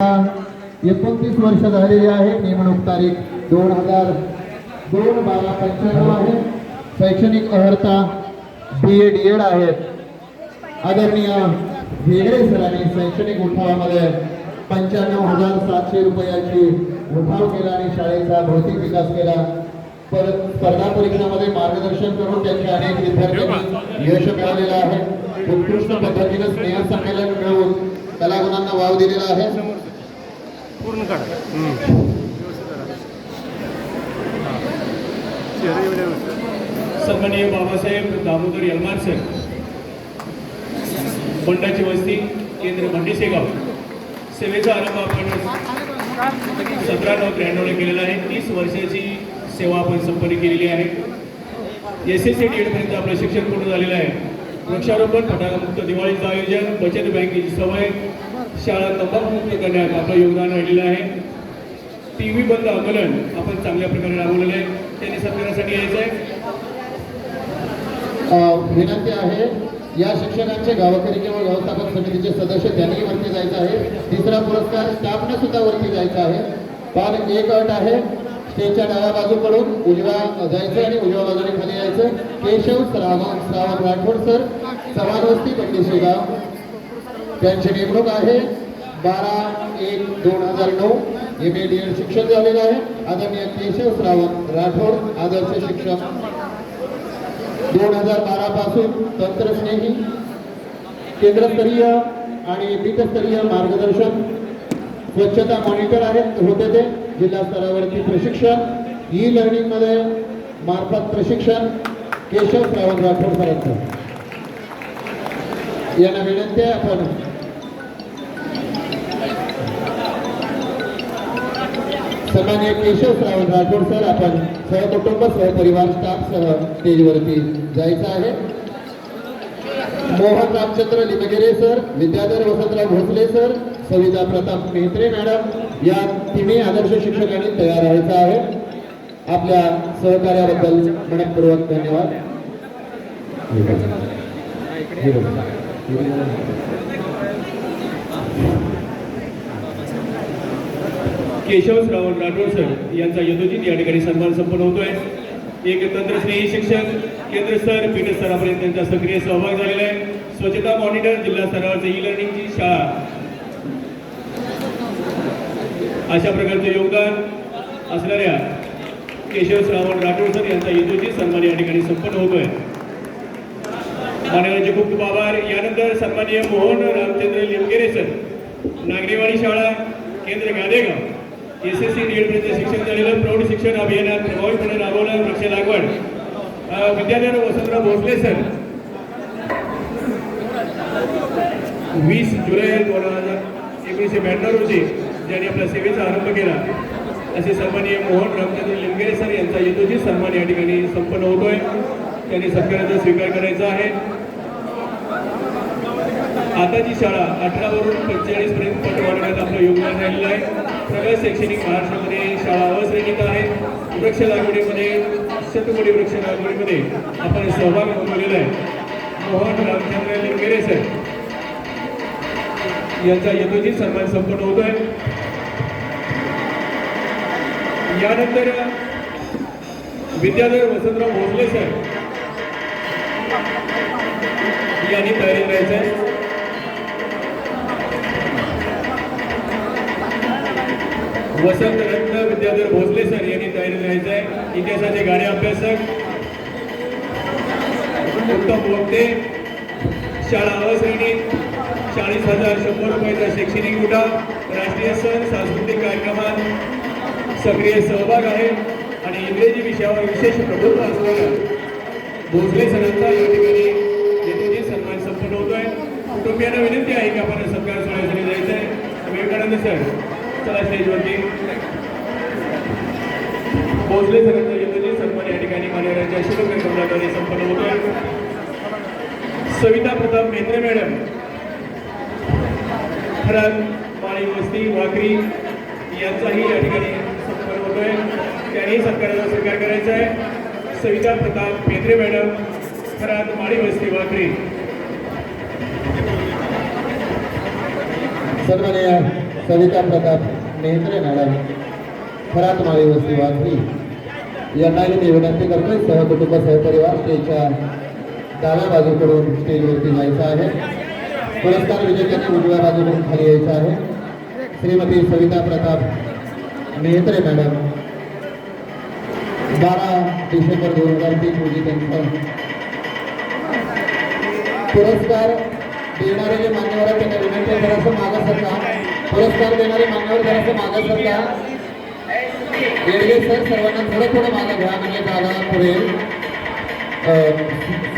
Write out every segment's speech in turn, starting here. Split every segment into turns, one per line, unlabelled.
एकोणतीस वर्ष झालेली आहे. नेमणूक तारीख दोन हजार दोन बारा पंच्याण्णव आहे. शैक्षणिक अर्हता बी ए डी एड आहेत आदरणीय हेगडे सरांनी शैक्षणिक उठावामध्ये पंच्याण्णव हजार सातशे रुपयाची उठाव केला आणि शाळेचा भौतिक विकास केला. परत स्पर्धा परीक्षामध्ये मार्गदर्शन करून त्यांच्या अनेक विद्यार्थ्यांनी यश मिळवलेलं आहे. उत्कृष्ट पद्धतीनं स्नेहसंमेलन मिळवून कलागुणांना वाव दिलेला आहे.
पूर्ण काढा. चेहरे व्यवस्थित.
सन्माननीय बाबासाहेब दामोदर यलमार सर बंडाची वस्ती केंद्र मंडिसेगाव सेवेचा आरंभ आपण सतरा नऊ त्र्याण्णवला केलेला आहे. तीस वर्षाची सेवा आपण संपन्न केलेली आहे. एस एस सी एडपर्यंत आपलं शिक्षण पूर्ण झालेलं आहे. वृक्षारोपण फटाकामुक्त दिवाळीचं आयोजन बचत बँकेची सवय शाळा तंबाखूमुक्त करण्यात आपलं योगदान राहिलेलं आहे. टी व्ही बंद आंदोलन आपण चांगल्या प्रकारे राबवलेलं आहे. त्यांनी सत्कारासाठी यायचं आहे
विनंती आहे या शिक्षकांचे गावकरी किंवा व्यवस्थापन समितीचे सदस्य त्यांनी वरती जायचं आहे. तिसरा पुरस्कार स्टाफने सुद्धा वरती जायचा आहे. पण एक अट आहे स्टेजच्या डाव्या बाजूकडून उजव्या जायचं आणि उजव्या बाजूने खाली यायचं केशव श्रावण श्रावण राठोड सर समान वस्ती त्यांची नेमणूक आहे. बारा एक दोन हजार नऊ एम ए डी एड शिक्षण झालेलं आहे आदरणीय केशव श्रावण राठोड आदर्श शिक्षक. दोन हजार बारा पासून तंत्रस्नेही केंद्रस्तरीय आणि पीठस्तरीय मार्गदर्शन स्वच्छता मॉनिटर आहेत होते ते. जिल्हा स्तरावरती प्रशिक्षण ई लर्निंगमध्ये मार्फत प्रशिक्षण केशव श्रावण राठोड सरांचं यांना विनंती आहे आपण सन्मान्य केशव श्रावण राठोड सर आपण सहकुटुंब सहपरिवार स्टाफ सह स्टेजवरती जायचं आहे. Mohan Ramchandra Limgire sir Vidyadhar Vasantrao Bhosale sir Savita Pratap Mehatre madam या तिन्ही आदर्श शिक्षकांनी तयार व्हायचं आहे. आपल्या सहकार्याबद्दल मनपूर्वक धन्यवाद.
केशव राठोड सर यांचा यथोचित या ठिकाणी सन्मान संपन्न होतोय. एक तंत्रस्नेही शिक्षक केंद्र स्तर पीठ स्तरापर्यंत त्यांचा सक्रिय सहभाग झालेला आहे. स्वच्छता मॉनिटर जिल्हा स्तरावरचे ई लर्निंगची शाळा. अशा प्रकारचे योगदान असणाऱ्या केशव श्रावण राठोड सर यांचा यथोचित सन्मान या ठिकाणी संपन्न होतोय. मान्यवरांचे खूप खूप आभार. यानंतर सन्माननीय मोहन रामचंद्र लिमगेरे सर. नागरीवाडी शाळा केंद्र Gadegaon. S S C D एडपर्यंत शिक्षण झालेलं प्रौढ शिक्षण अभियानात प्रभावीपणे राबवलं वृक्ष लागवड. विद्यालयानं वसंतराव भोसले सर. वीस जुलै दोन हजार एकोणीसशे ब्याण्णव रोजी ज्यांनी आपल्या सेवेचा आरंभ केला असे सन्माननीय मोहन रामचंद्र लिंगे सर यांचा यथोचित सन्मान या ठिकाणी संपन्न होतोय. त्यांनी सत्काराचा स्वीकार करायचा आहे. आताची शाळा अठरावरून पंचेचाळीस पर्यंत पट वाढवण्यात आपलं योगदान राहिलेलं आहे. प्रगत शैक्षणिक महाराष्ट्रामध्ये शाळा अश्रेणीत आहेत वृक्ष लागवडीमध्ये शतकोटी वृक्ष लागवडीमध्ये आपण सहभाग नोंदवलेला आहे. मोहन रामचंद्र लिंगेरे सर यांचा यथोचित सन्मान संपन्न होतोय. यानंतर विद्याधर वसंतराव भोसले सर यांनी तयारी करायचं आहे. वसंत रत्न विद्याधर भोसले सर यांनी तयारी करायचं आहे. इतिहासाचे गाणे अभ्यासक उत्तम वक्ते शाळा अश्रेणी चाळीस हजार शंभर रुपयाचा शैक्षणिक गुटा राष्ट्रीय सण सांस्कृतिक कार्यक्रमात सक्रिय सहभाग आहे. आणि इंग्रजी विषयावर विशेष प्रभुत्व असणाऱ्या भोसले सणांचा या ठिकाणी येथे सन्मान संपन्न होतोय. कुटुंबियांना विनंती आहे की आपण सत्कार सोहळ्यासाठी जायचं आहे विवेकानंद सर. चला स्टेजवरती. भोसले सरांचा सन्मान या ठिकाणी मान्यवरांच्या शुभ संपन्न होतोय. सविता प्रताप मेत्रे मॅडम. खरात माळी वस्ती वाकरी यांचाही या ठिकाणी संपर्क होतोय. त्यांनी सत्काराचा स्वीकार करायचा आहे. सविता प्रताप मेत्रे मॅडम खरात माळी वस्ती वाकरी.
सन्माननीय सविता प्रताप. मेहत्रे मॅडम खरात माळी वस्ती वाघरी. यांनाही मी विनंती करतोय. सहकुटुंब सहपरिवार स्टेजच्या डाव्या बाजूकडून स्टेजवरती जायचं आहे. पुरस्कार विजेत्यांनी उजव्या बाजूकडून खाली यायचं आहे. श्रीमती सविता प्रताप मेहत्रे मॅडम. बारा डिसेंबर दोन हजार तीन रोजी त्यांचं पुरस्कार देणारे जे मान्यवर आहेत त्यांना विनंती करायचं मागं पुरस्कार देणारे मान्यवर जरासं मागं सरका येडगे सर सर्वांना थोडं थोडं मागं घ्या म्हणजे दादा पुढे.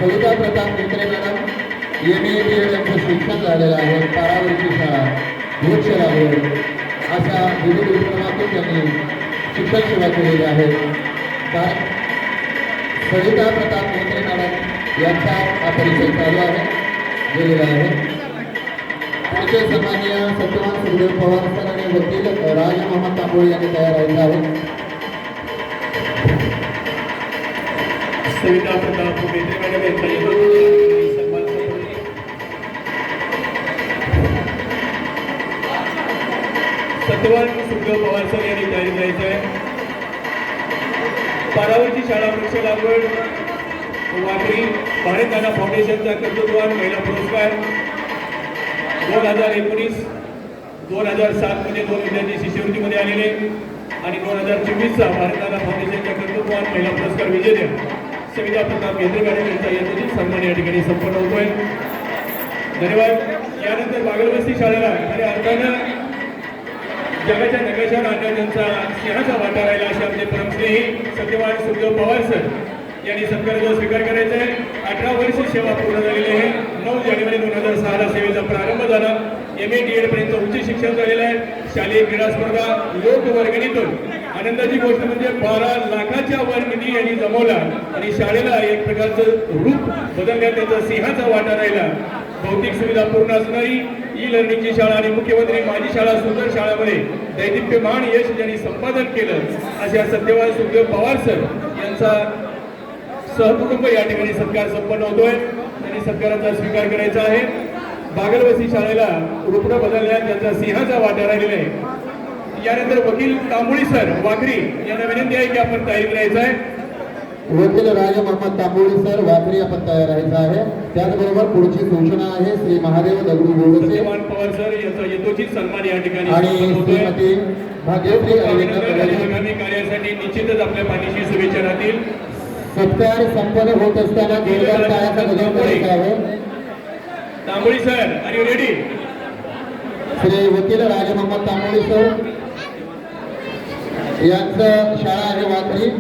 Savita Pratap Mitre madam M. A. B. Ed यांचं शिक्षण झालेलं आहे पारावरची शाळा वृक्ष लागवड अशा विविध उपक्रमातून त्यांनी शिक्षण सेवा केलेली आहे. सविता प्रताप मित्रे मॅडम यांचा हा परिचय चालू आहे गेलेला आहे. पुढचे सन्माननीय सत्यवान सुखदेव पवार सर आणि वकील राज मोहम्मद तांबोळी यांनी तयार राहिले आहेत
सविता प्रताप मॅडम यांचा सत्यवान सुखदेव पवार सर यांनी तयारी करायचं आहे पारावरची शाळा वृक्ष लागवड वाकडी भारत दादा फाउंडेशनचा कर्तृत्ववान महिला पुरस्कार दोन हजार एकोणीस दोन हजार सातमध्ये दोन विद्यार्थी शिष्यवृत्तीमध्ये आलेले आणि दोन हजार चोवीसचा भारताला दादा फाउंडेशनच्या कर्तृत्वान महिला पुरस्कार विजेत्या सविता प्रताप केंद्रे यांचा यशस्वी सन्मान या ठिकाणी संपन्न होतोय. धन्यवाद. यानंतर बागलवस्ती शाळेला खऱ्या अर्थानं जगाच्या नकाशावर आणण्यात त्यांचा सिंहाचा वाटा राहिला असे आमचे परमस्नेही सत्यवान सुखदेव पवार सर. यांनी सत्काराचा स्वीकार करायचा आहे अठरा वर्ष सेवा पूर्ण झालेली आहे. नऊ जानेवारी दोन हजार सहाला सेवेचा प्रारंभ झाला. एम ए डी एड पर्यंत उच्च शिक्षण झालेलं आहे. शालेय क्रीडा स्पर्धा लोक वर्गणीतून आनंदाची गोष्ट म्हणजे बारा लाखाच्या वर निधी यांनी जमवला आणि शाळेला एक प्रकारचं रूप बदलण्यात त्याचा सिंहाचा वाटा राहिला. भौतिक सुविधा पूर्ण असणारी ई लर्निंगची शाळा आणि मुख्यमंत्री माझी शाळा सुंदर शाळामध्ये दैदिप्यमान यश ज्यांनी संपादन केलं अशा सत्यवान सुखदेव पवार सर यांचा सहकुटुंब या ठिकाणी सत्कार संपन्न होतोय. त्यांनी सत्काराचा स्वीकार करायचा आहे. बागलवसी शाळेला रूपडं बदलण्यात त्यांचा सिंहाचा वाटा राहिलेला आहे. यानंतर वकील तांबोळी सर वाघरी यांना विनंती आहे की आपण तयारी करायचं आहे.
वकील राज मोहम्मद तांबोळी सर वाकरी आपण तयार राहायचं आहे. त्याचबरोबर पुढची सूचना आहे श्री महादेव दगडू गोडसे.
पवार सर यांचा यथोचित सन्मान या ठिकाणी
आणि भाग्यश्री अरविंद
कार्यासाठी निश्चितच आपल्या पाठीशी शुभेच्छा राहतील.
सत्कार संपन्न होत असताना जोरदार टाळ्याचा गजर करायचा आहे?
Tamboli sir are you ready
Shri Vakil Raj Mohammad Tamboli sir यांचं शाळा आहे वाकरी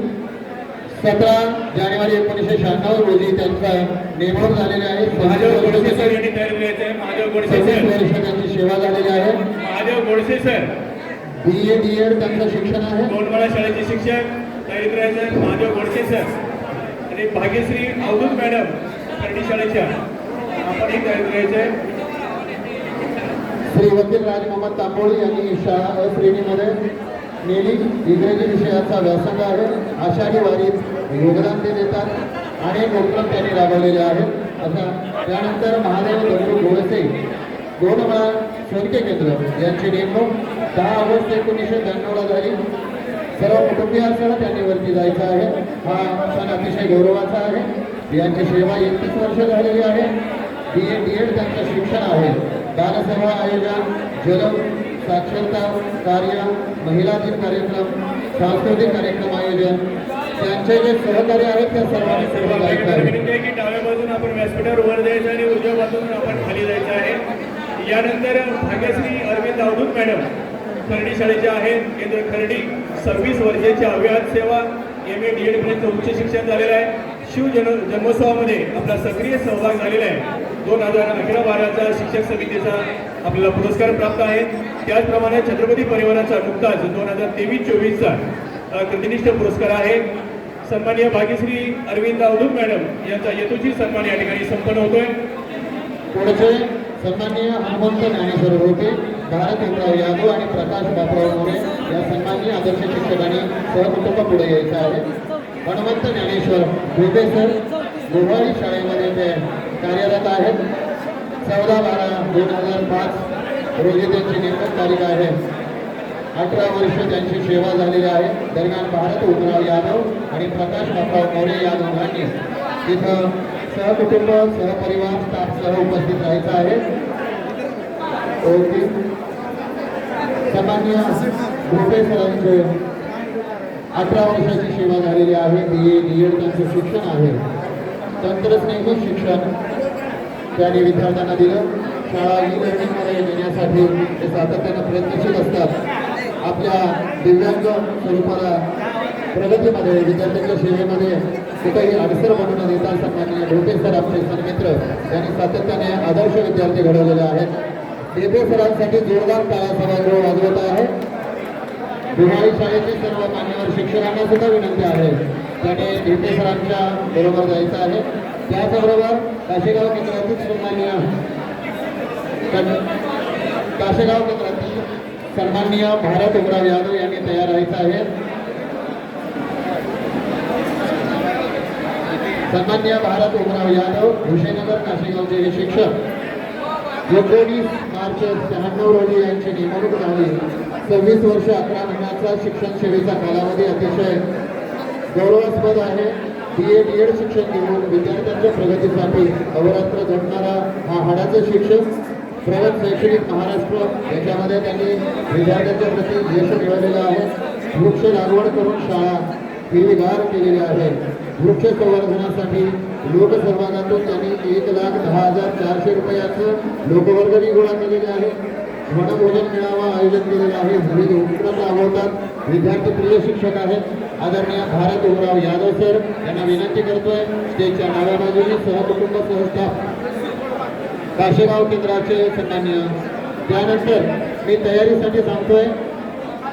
सतरा जानेवारी एकोणीसशे शहाण्णव रोजी त्यांचं नेमणूक झालेली आहे.
महादेव गोडसे सर यांनी तयारी आहे. महादेव गोडसे सर.
वर्ष त्यांची सेवा झालेली आहे.
Mahadev Godse sir.
B A D Ed त्यांचं शिक्षण आहे.
दोनवाडा शाळेचे शिक्षक तयारी करायचं आहे. महादेव गोडसे सर. आणि भाग्यश्री अवधूत मॅडम करडी शाळेच्या आपण तयारी करायचं
श्री वकील राजमोहन तांबोळी यांनी शाळा श्रेणीमध्ये नेली. इंग्रजी विषयाचा व्यासंग आहे. आषाढी वारीत योगदान ते देतात अनेक उपक्रम त्यांनी राबवलेले आहेत. असा त्यानंतर महादेव दगडू गोळसे दोन वेळा शोधके केंद्र यांची नेमणूक दहा ऑगस्ट एकोणीसशे ब्याण्णवला झाली. सर्व कुटुंबियांसह त्यांनी वरती जायचं आहे. हा सण अतिशय गौरवाचा आहे. यांची सेवा एकतीस वर्ष झालेली आहे. बी ए डी एड त्यांचं शिक्षण आहे. बालसभा आयोजन जलम साक्षरता कार्य महिला दिन कार्यक्रम सांस्कृतिक कार्यक्रम आयोजन. त्यांचे जे सहकार्य आहेत त्या सर्वांनी सर्व जायचं आहे.
आहे की डाव्या बाजून आपण व्यासपीठावर वर जायचं आणि उजव्या बाजून आपण खाली जायचं आहे. यानंतर भाग्यश्री अरविंद अवधूत मॅडम खर्डी शाळेच्या आहेत. केंद्र खर्डी. सव्वीस वर्षाची अव्याहत सेवा एम ए डी एड पर्यंत उच्च शिक्षण झालेलं आहे. शिव जन जन्मोत्सवामध्ये आपला सक्रिय सहभाग झालेला आहे. दोन हजार अकरा बाराचा शिक्षक समितीचा आपल्याला पुरस्कार प्राप्त आहे. त्याचप्रमाणे छत्रपती परिवाराचा नुकताच दोन हजार तेवीस चोवीसचा प्रतिनिष्ठ कृतिनिष्ठ पुरस्कार आहे. सन्मान्य भाग्यश्री अरविंद अवधूत मॅडम यांचा यथोचित सन्मान या ठिकाणी संपन्न होतोय.
पुढचे सन्माननीय हनुमंत ज्ञानेश्वर होते भारत इंद्राव यादव आणि प्रकाश बापराव मोरे या सन्माननीय आदर्श शिक्षकांनी सहकुटुंब पुढे यायचं आहे. हनुमंत ज्ञानेश्वर भोगे सर गोवाळी शाळेमध्ये ते कार्यरत आहेत. चौदा बारा दोन हजार पाच रोजी त्यांची नेमणूक तारीख आहे. अठरा वर्ष त्यांची सेवा झालेली आहे. दरम्यान भारत उमराव यादव आणि प्रकाश बापराव मोरे या दोघांनी तिथं सहकुटुंब सहपरिवार स्टाफसह उपस्थित राहायचं आहे. ओके सामान्य भोपे सरांचे अठरा वर्षाची सेवा झालेली आहे. बी ए डी एड त्यांचं शिक्षण आहे. तंत्रज्ञानी शिक्षण त्यांनी विद्यार्थ्यांना दिलं. शाळा ई लर्निंगमध्ये नेण्यासाठी ते सातत्यानं प्रयत्नशील असतात. आपल्या दिव्यांग स्वरूपाला प्रगतीमध्ये विद्यार्थ्यांच्या सेवेमध्ये काही अडसर म्हणून देता सन्माननीय ढोटे सर आपले सन्मित्र यांनी सातत्याने आदर्श विद्यार्थी घडवलेले आहेत. देते सरांसाठी जोरदार टाळा सभागृह वाजवत आहे. दिवाळी शाळेचे सर्व मान्यवर शिक्षकांना सुद्धा विनंती आहे. त्याने ढेटे सरांच्या बरोबर जायचं आहे. त्याचबरोबर काशेगाव केंद्रातील सन्मान्य काशेगाव केंद्रातील सन्माननीय भारत उमराव यादव यांनी तयार व्हायचं आहे. सन्मान्य भारत उमराव यादव भूषेनगर काशेगावचे हे शिक्षक एकोणीस मार्च शहाण्णव रोजी यांची नेमणूक झाली. सव्वीस वर्ष अकरा महिन्याचा शिक्षण सेवेचा कालावधी अतिशय गौरवास्पद आहे. बी ए डी एड शिक्षण घेऊन विद्यार्थ्यांच्या प्रगतीसाठी अवरात्र झटणारा हा हाडाचा शिक्षक प्रगत शैक्षणिक महाराष्ट्र याच्यामध्ये त्यांनी विद्यार्थ्यांच्या प्रती यश मिळवलेलं आहे. वृक्ष लागवड करून शाळा हिरवीगार केलेली आहे. वृक्ष संवर्धनासाठी लोकसहभागातून त्यांनी एक लाख दहा हजार चारशे रुपयाचं लोकवर्गणी गोळा केलेले आहे. वनभोजन मेळावा आयोजन केलेला आहे. विविध उपक्रम राबवतात. विद्यार्थी प्रिय शिक्षक आहेत. आदरणीय भारत उमराव यादव सर यांना विनंती करतोय. स्टेजच्या डाव्या बाजूने सहकुटुंब सहस्टाफ काशेगाव केंद्राचे सन्मान्य. त्यानंतर मी तयारीसाठी सांगतोय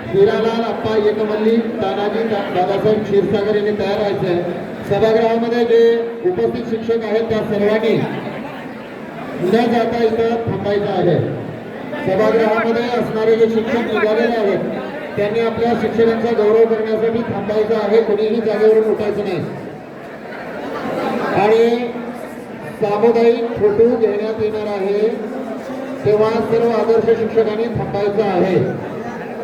हिरालाल अप्पा एकमल्ली तानाजी दादासाहेब क्षीरसागर यांनी तयार व्हायचं आहे सभागृहामध्ये जे उपस्थित शिक्षक आहेत त्या सर्वांनी न जाता इथं थांबायचं आहे. सभागृहामध्ये असणारे जे शिक्षक निघालेले आहेत त्यांनी आपल्या शिक्षकांचा गौरव करण्यासाठी थांबायचं आहे. कोणीही जागेवरून उठायचं नाही. आणि सामुदायिक फोटो घेण्यात येणार आहे. तेव्हा सर्व आदर्श शिक्षकांनी थांबायचं आहे.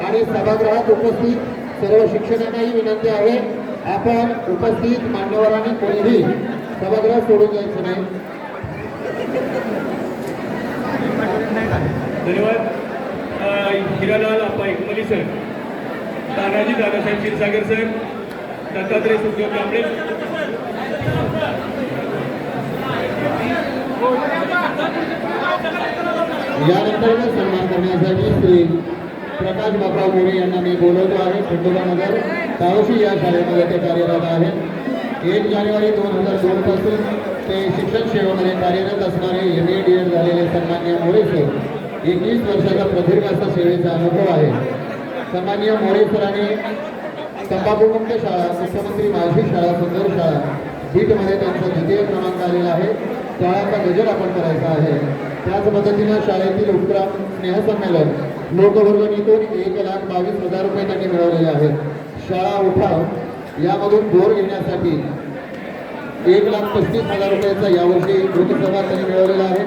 आणि सभागृहात उपस्थित सर्व शिक्षकांनाही विनंती आहे. आपण उपस्थित मान्यवरांनी कोणीही सभागृह सोडून जायचं नाही.
धन्यवाद. Hiralal Appa Ekmali sir Tanaji Dadasaheb Kshirsagar sir Dattatray Sukhdev Kamble.
यानंतर सन्मान करण्यासाठी श्री प्रकाश बापराव मोरे यांना मी बोलवतो आहे खंडोबा नगर. तावशी या शाळेमध्ये ते कार्यरत आहेत एक जानेवारी दोन हजार दोन पासून ते शिक्षण सेवेमध्ये कार्यरत असणारे एम ए डी एड झालेले सन्मान्य मोरे सर एकवीस वर्षाचा प्रदीर्घ असा सेवेचा अनुभव आहे. सन्मान्य मोरे सरांनी तंबाखूमुक्त शाळा मुख्यमंत्री माझी शाळा सुंदर शाळा बीटमध्ये त्यांचा द्वितीय क्रमांक आलेला आहे. शाळाचा गजर आपण करायचा आहे. त्याच पद्धतीनं शाळेतील उपक्रम स्नेहसंमेलन लोकवर्गणीतून एक लाख बावीस हजार रुपये त्यांनी मिळवलेले आहेत. शाळा उठाव यामधून बोर घेण्यासाठी एक लाख पस्तीस हजार रुपयाचा यावर्षी लोकसभा त्यांनी मिळवलेला आहे.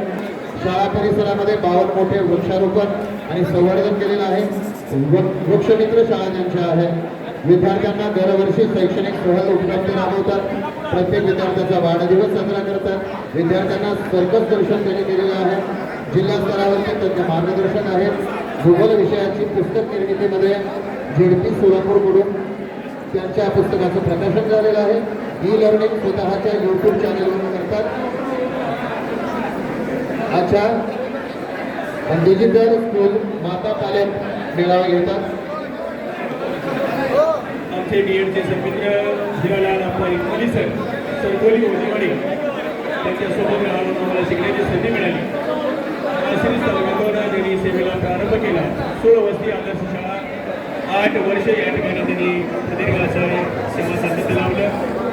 शाळा परिसरामध्ये बावन मोठे वृक्षारोपण आणि संवर्धन केलेलं आहे. वृक्षमित्र शाळा त्यांच्या आहेत विद्यार्थ्यांना दरवर्षी शैक्षणिक सहल उपलब्ध राबवतात. प्रत्येक विद्यार्थ्याचा वाढदिवस साजरा करतात. विद्यार्थ्यांना सर्कस दर्शन त्यांनी केलेलं आहे. जिल्हा स्तरावरती त्यांचे मार्गदर्शन आहेत भूगोल विषयाची पुस्तक निर्मितीमध्ये झेडपी सोलापूरकडून त्यांच्या पुस्तकाचं प्रकाशन झालेलं आहे. ई लर्निंग स्वतःच्या युट्यूब चॅनलवरून करतात. अच्छा. डिजिटल स्कूल माता पालक मेळावा घेतात.
आमचे डी एडचे सन्मित्र हिरालाल आप्पा एकमली सर सरकोली होजीवाडी त्यांच्यासोबत राहून आम्हाला शिकण्याची संधी मिळाली. तसेच तालुक्यातून त्यांनी सेवेला प्रारंभ केला. सोळ वस्ती आदर्श आठ वर्ष या ठिकाणी त्यांनी प्रदीर्घ असं सेवा सातत्य लावलं